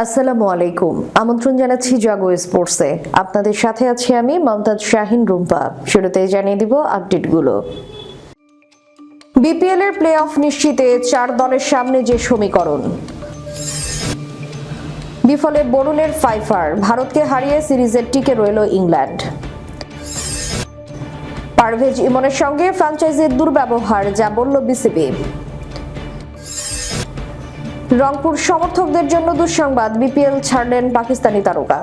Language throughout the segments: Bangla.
আসসালামু আলাইকুম। আমন্ত্রণ জানাচ্ছি জাগো স্পোর্টসে। আপনাদের সাথে আছি আমি মমতাজ শাহিন রুম্পা। শুরুতেই জানিয়ে দিব আপডেটগুলো। বিপিএল এর প্লে অফ নিশ্চিতে চার দলের সামনে যে সমীকরণ। বিফলে বরুণের ফাইফার ভারতকে হারিয়ে সিরিজের টিকে রইল ইংল্যান্ড। পারভেজ ইমনের সঙ্গে ফ্রাঞ্চাইজির দুর্ব্যবহার, যা বলল বিসিবি রংপুর সমর্থকদের জন্য দুঃসংবাদ। বিপিএল ছাড়লেন পাকিস্তানি তারকা।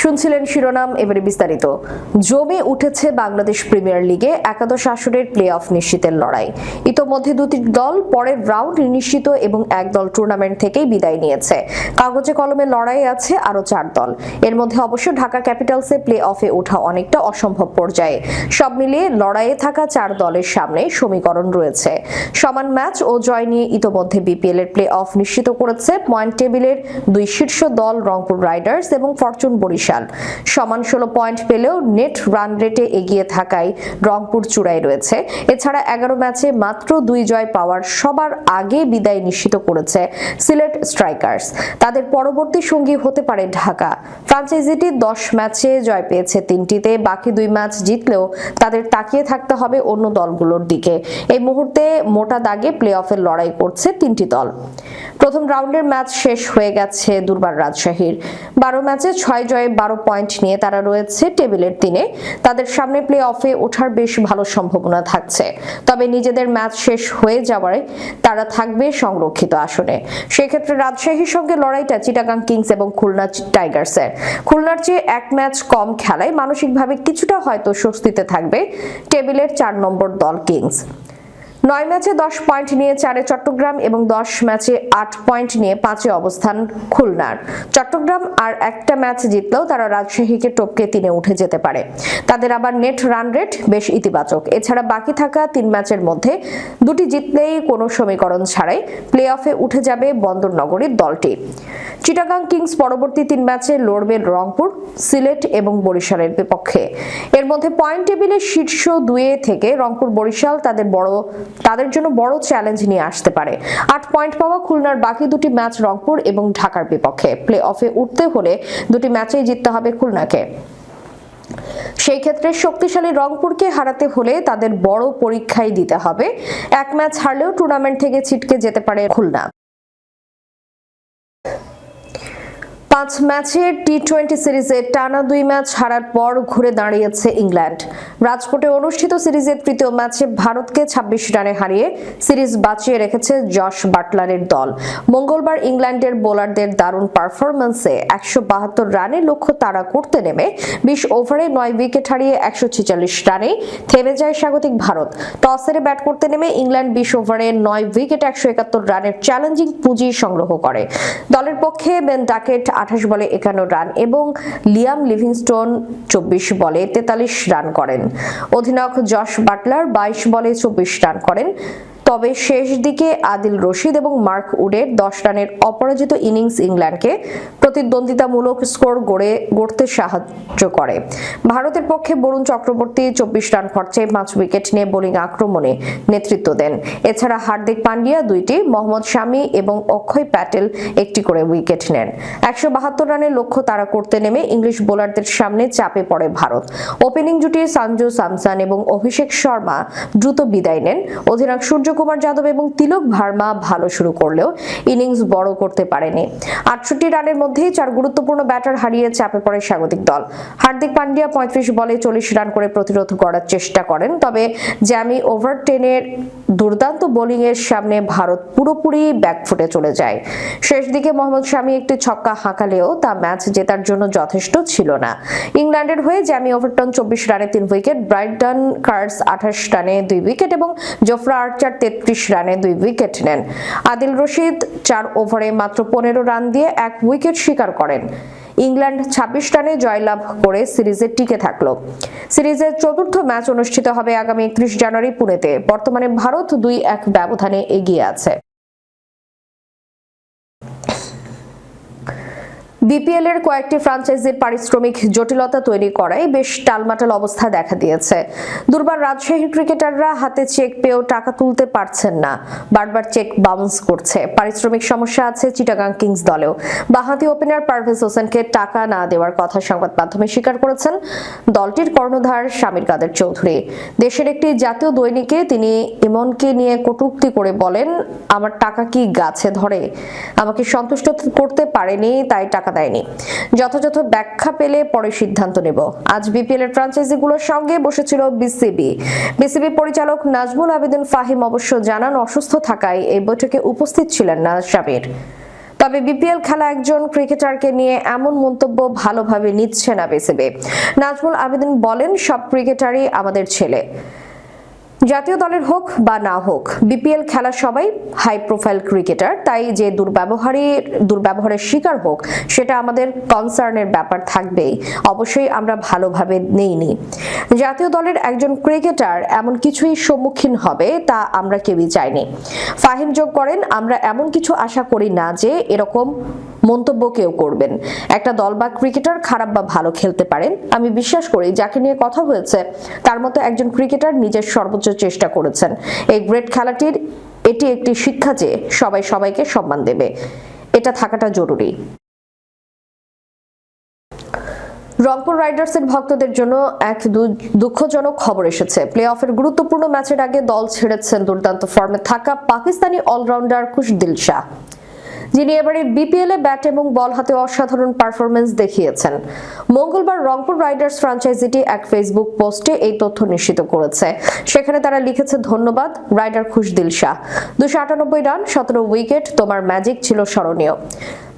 শুনছিলেন শিরোনাম, এবারে বিস্তারিত। জমে উঠেছে বাংলাদেশ প্রিমিয়ার লিগে একাদশ আসরের প্লে অফ নিশ্চিতের লড়াই। ইতোমধ্যে দুটি দল পরের রাউন্ড নিশ্চিত এবং এক দল টুর্নামেন্ট থেকেই বিদায় নিয়েছে। কাগজে কলমে লড়াই আছে আরও চার দল। এর মধ্যে অবশ্য ঢাকা ক্যাপিটালসে প্লে অফে ওঠা অনেকটা অসম্ভব পর্যায়ে। সব মিলিয়ে লড়াইয়ে থাকা চার দলের সামনে সমীকরণ রয়েছে। সমান ম্যাচ ও জয় নিয়ে ইতোমধ্যে বিপিএল এর প্লে অফ নিশ্চিত করেছে পয়েন্ট টেবিলের দুই শীর্ষ দল রংপুর রাইডার্স এবং ফরচুন বরিশাল। সমান ষোলো পয়েন্ট পেলেও নেট রান রেটে এগিয়ে থাকায় রংপুর চূড়ায় রয়েছে। এছাড়া এগারো ম্যাচে মাত্র দুই জয় পাওয়ার সবার আগে বিদায় নিশ্চিত করেছে সিলেট স্ট্রাইকার্স। তাদের পরবর্তী সঙ্গী হতে পারে ঢাকা। ফ্রাঞ্চাইজিটি দশ ম্যাচে জয় পেয়েছে তিনটিতে, বাকি দুই ম্যাচ জিতলেও তাদের তাকিয়ে থাকতে হবে অন্য দলগুলোর দিকে। এই মুহূর্তে মোটা দাগে প্লে অফের লড়াই করছে তিনটি দল। প্রথম রাউন্ডের ম্যাচ শেষ হয়ে গেছে দুর্বার রাজশাহীর। বারো ম্যাচে ছয় জয়ে বারো পয়েন্ট নিয়ে তারা রয়েছে টেবিলের দিনে। তাদের সামনে প্লে অফে ওঠার বেশ ভালো সম্ভাবনা থাকছে। তবে নিজেদের ম্যাচ শেষ হয়ে যাওয়ায় তারা থাকবে সংরক্ষিত আসনে। সেক্ষেত্রে রাজশাহীর সঙ্গে লড়াইটা চিটাগাং কিংস এবং খুলনা টাইগার্সের। খুলনার চেয়ে এক ম্যাচ কম খেলায় মানসিকভাবে কিছুটা হয়তো স্বস্তিতে থাকবে টেবিলের চার নম্বর দল কিংস। নয় ম্যাচে দশ পয়েন্ট নিয়ে চারে চট্টগ্রাম এবং দশ ম্যাচে আট পয়েন্ট নিয়ে পাঁচে অবস্থান খুলনার। চট্টগ্রাম আর একটা ম্যাচ জিতলেও তারা রাজশাহীকে টপকে তিনে উঠে যেতে পারে। তাদের আবার নেট রান রেট বেশ ইতিবাচক। এছাড়া বাকি থাকা তিন ম্যাচের মধ্যে দুটি জিতলেই কোনো সমীকরণ ছাড়াই প্লে অফে উঠে যাবে বন্দরনগরীর দলটি। চিটাগাং কিংস পরবর্তী তিন ম্যাচে লড়বে রংপুর, সিলেট এবং বরিশালের বিপক্ষে। এর মধ্যে পয়েন্ট টেবিলের শীর্ষ দুয়ে থেকে রংপুর বরিশাল তাদের বড় তাদের জন্য বড় চ্যালেঞ্জ নিয়ে আসতে পারে। আট পয়েন্ট পাওয়া খুলনার বাকি দুটি ম্যাচ রংপুর এবং ঢাকার বিপক্ষে। প্লে অফে উঠতে হলে দুটি ম্যাচেই জিততে হবে খুলনাকে। সেই ক্ষেত্রে শক্তিশালী রংপুরকে হারাতে হলে তাদের বড় পরীক্ষাই দিতে হবে। এক ম্যাচ হারলেও টুর্নামেন্ট থেকে ছিটকে যেতে পারে খুলনা। পাঁচ ম্যাচের টি টোয়েন্টি সিরিজে টানা দুই ম্যাচ হারার পর ঘুরে দাঁড়িয়েছে ইংল্যান্ড। রাজকোটে অনুষ্ঠিত সিরিজের তৃতীয় ম্যাচে ভারতকে ২৬ রানে হারিয়ে সিরিজ বাঁচিয়ে রেখেছে যশ বাটলারের দল। মঙ্গলবার ইংল্যান্ডের বোলারদের দারুণ পারফরম্যান্সে একশো বাহাত্তর রানে লক্ষ্য তাড়া করতে নেমে বিশ ওভারে নয় উইকেট হারিয়ে একশো ছেচল্লিশ রানে থেমে যায় স্বাগতিক ভারত। টস হেরে ব্যাট করতে নেমে ইংল্যান্ড বিশ ওভারে নয় উইকেট একশো একাত্তর রানের চ্যালেঞ্জিং পুঁজি সংগ্রহ করে। দলের পক্ষে বেন ডাকেট আঠাশ বলে একান্ন রান এবং লিয়াম লিভিংস্টোন চব্বিশ বলে তেতাল্লিশ রান করেন। অধিনায়ক জশ বাটলার বাইশ বলে চব্বিশ রান করেন। তবে শেষ দিকে আদিল রশিদ এবং মার্ক উডের দশ রানের অপরাজিত ইনিংস ইংল্যান্ডকে প্রতিদ্বন্দ্বিতামূলক স্কোর গড়ে, গড়তে সাহায্য করে। ভারতের পক্ষে বরুণ চক্রবর্তী চব্বিশ রান খরচে পাঁচ উইকেট নিয়ে বোলিং আক্রমণে নেতৃত্ব দেন। এছাড়া হার্দিক পান্ডিয়া দুইটি, মোহাম্মদ শামি এবং অক্ষয় প্যাটেল একটি করে উইকেট নেন। একশো বাহাত্তর রানের লক্ষ্য তারা করতে নেমে ইংলিশ বোলারদের সামনে চাপে পড়ে ভারত। ওপেনিং জুটি সঞ্জু স্যামসন এবং অভিষেক শর্মা দ্রুত বিদায় নেন। অধিনায়ক সূর্যকুমার যাদব এবং তিলক ভার্মা ভালো শুরু করলেও ইনিংস বড় করতে পারেনি। আটষট্টি রানের মধ্যেই চার গুরুত্বপূর্ণ ব্যাটার হারিয়ে চাপে পড়ে স্বাগতিক দল। হার্দিক পান্ডিয়া পঁয়ত্রিশ বলে চল্লিশ রান করে প্রতিরোধ করার চেষ্টা করেন, তবে জ্যামি ওভার টেনের দুর্দান্ত বোলিং এর সামনে ভারত পুরোপুরি ব্যাকফুটে চলে যায়। শেষ দিকে মোহাম্মদ শামি একটি ছক্কা হাঁকালেও তা ম্যাচ জেতার জন্য যথেষ্ট ছিল না। ইংল্যান্ডের হয়ে জ্যামি ওভারটন চব্বিশ রানে তিন উইকেট, ব্রাইটন কার্স আঠাশ রানে দুই উইকেট এবং জোফরা আর্চার তেত্রিশ রানে দুই উইকেট নেন। আদিল রশিদ চার ওভারে মাত্র পনেরো রান দিয়ে এক উইকেট শিকার করেন। ইংল্যান্ড ২৬ রানে জয়লাভ করে সিরিজে টিকে থাকল। সিরিজের চতুর্থ ম্যাচ অনুষ্ঠিত হবে আগামী একত্রিশ জানুয়ারি পুনেতে। বর্তমানে ভারত দুই এক ব্যবধানে এগিয়ে আছে। বিপিএল এর কয়েকটি ফ্রাঞ্চাইজির পারিশ্রমিক জটিলতা তৈরি করায় বেশ টালমাটাল অবস্থা দেখা দিয়েছে। দুর্বার রাজশাহীর ক্রিকেটাররা হাতে চেক পেয়েও টাকা তুলতে পারছেন না। বারবার চেক বাউন্স করছে। পারিশ্রমিক সমস্যা আছে চিটাগাং কিংস দলেও। বাহাতি ওপেনার পারভেজ হোসেনকে টাকা না দেওয়ার কথা সংবাদ মাধ্যমে স্বীকার করেছেন দলটির কর্ণধার শামীর কাদের চৌধুরী। দেশের একটি জাতীয় দৈনিকে তিনি ইমনকে নিয়ে কটুক্তি করে বলেন, আমার টাকা কি গাছে ধরে? আমাকে সন্তুষ্ট করতে পারেনি, তাই টাকা দেয়নি। যথাযথ ব্যাখ্যা পেলে পরে সিদ্ধান্ত নেব। আজ বিপিএল এর ফ্রাঞ্চাইজিগুলোর সঙ্গে বসেছিল বিসিবি। বিসিবি পরিচালক নাজমুল আবেদিন ফাহিম অবশ্য জানান, অসুস্থ থাকায় এই বৈঠকে উপস্থিত ছিলেন না শাবির তবে বিপিএল খেলা একজন ক্রিকেটারকে নিয়ে এমন মন্তব্য ভালোভাবে নিচ্ছে না বিসিবি। নাজমুল আবেদিন বলেন, সব ক্রিকেটারই আমাদের ছেলে। জাতীয় দলের হোক বা না হোক, বিপিএল খেলা সবাই হাই প্রোফাইল ক্রিকেটার তাই যে দুর্ব্যবহারী দুর্ব্যবহারের শিকার হোক, সেটা আমাদের কনসার্নের ব্যাপার থাকবেই। অবশ্যই আমরা ভালোভাবে নেইনি। জাতীয় দলের একজন ক্রিকেটার এমন কিছুই সম্মুখীন হবে, তা আমরা কেউই চাইনি। ফাহিম যোগ করেন, আমরা এমন কিছু আশা করি না যে এরকম মন্তব্য কেউ করবেন। একটা দল বা ক্রিকেটার খারাপ বা ভালো খেলতে পারেন আমি বিশ্বাস করি যাকে নিয়ে কথা হয়েছে, তার মতো একজন ক্রিকেটার নিজের সর্বোচ্চ চেষ্টা করেছেন। এই গ্রেট খেলাটির, এটি একটি শিক্ষা যে সবাই সবাইকে সম্মান দেবে। এটা থাকাটা জরুরি। রংপুর রাইডার্সের ভক্তদের জন্য এক দুঃখজনক খবর এসেছে। প্লে অফের গুরুত্বপূর্ণ ম্যাচের আগে দল ছেড়েছেন দুর্দান্ত ফর্মে থাকা পাকিস্তানি অলরাউন্ডার খুশদিল শাহ। যিনি এবারে বিপিএল ব্যাট এবং বল হাতে অসাধারণ পারফরমেন্স দেখিয়েছেন। মঙ্গলবার রংপুর রাইডার্স ফ্রাঞ্চাইজিটি এক ফেসবুক পোস্টে এই তথ্য নিশ্চিত করেছে। সেখানে তারা লিখেছে, ধন্যবাদ, রাইডার খুশদিল শাহ। দুশো আটানব্বই রান, সতেরো উইকেট, তোমার ম্যাজিক ছিল স্মরণীয়।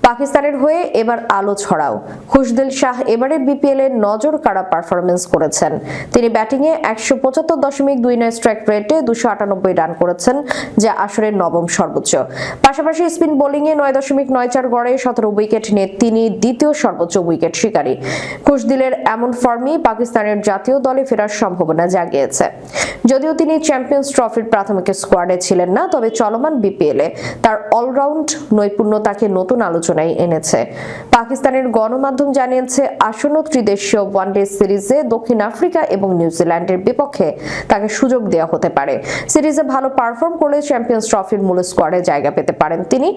পাকিস্তানের হয়ে এবার আলো ছড়াও। খুশদিল শাহ এবারে বিপিএল এর নজর কাড়া পারফরমেন্স করেছেন। তিনি ব্যাটিংয়ে একশো পঁচাত্তর দশমিক দুই নয় স্ট্রাইক রেটে দুশো আটানব্বই রান করেছেন, যা আসরের নবম সর্বোচ্চ। পাশাপাশি স্পিন বোলিংয়ে নয় দশমিক নয় চার গড়ে সতেরো উইকেট নিয়ে তিনি দ্বিতীয় সর্বোচ্চ উইকেট শিকারী। খুশদিলের এমন ফর্মই পাকিস্তানের জাতীয় দলে ফেরার সম্ভাবনা জাগিয়েছে। যদিও তিনি চ্যাম্পিয়ন্স ট্রফির প্রাথমিক স্কোয়াডে ছিলেন না, তবে চলমান বিপিএল এ তার অলরাউন্ড নৈপুণ্য তাকে নতুন আলোচনায় এনেছে। পাকিস্তানের গণমাধ্যম জানিয়েছে, আসন্ন ত্রিদেশীয় ওয়ানডে সিরিজে দক্ষিণ আফ্রিকা এবং নিউজিল্যান্ডের বিপক্ষে তাকে সুযোগ দেওয়া হতে পারে। সিরিজে ভালো পারফর্ম করলে চ্যাম্পিয়ন্স ট্রফির মূল স্কোয়াডে জায়গা পেতে পারেন তিনি।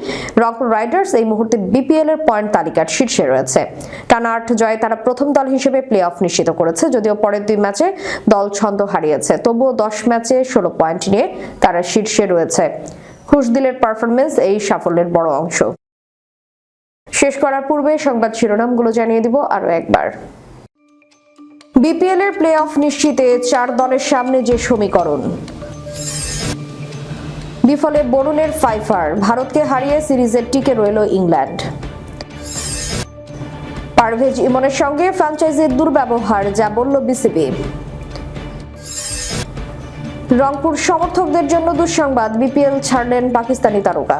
রংপুর রাইডার্স এই মুহূর্তে বিপিএল এর পয়েন্ট তালিকার শীর্ষে রয়েছে। টানা আট জয়ে তারা প্রথম দল হিসেবে প্লে অফ নিশ্চিত করেছে, যদিও পরের দুই ম্যাচে দল ছন্দ হারিয়েছে। তবুও দশ ম্যাচে ষোলো পয়েন্ট নিয়ে তারা শীর্ষে রয়েছে। খুশদিলের পারফরমেন্স এই সাফল্যের বড় অংশ। শেষ করার পূর্বে সংবাদ শিরোনামগুলো জানিয়ে দিব আরও একবার। বিপিএল এর প্লে অফ নিশ্চিতে চার দলের সামনে যে সমীকরণ। বিফলে বরুণের ফাইফার, ভারতকে হারিয়ে সিরিজের টিকে রইল ইংল্যান্ড। পারভেজ ইমনের সঙ্গে ফ্রাঞ্চাইজির দুর্ব্যবহার, যা বলল বিসিবি। রংপুর সমর্থকদের জন্য দুঃসংবাদ, বিপিএল ছাড়লেন পাকিস্তানি তারকা।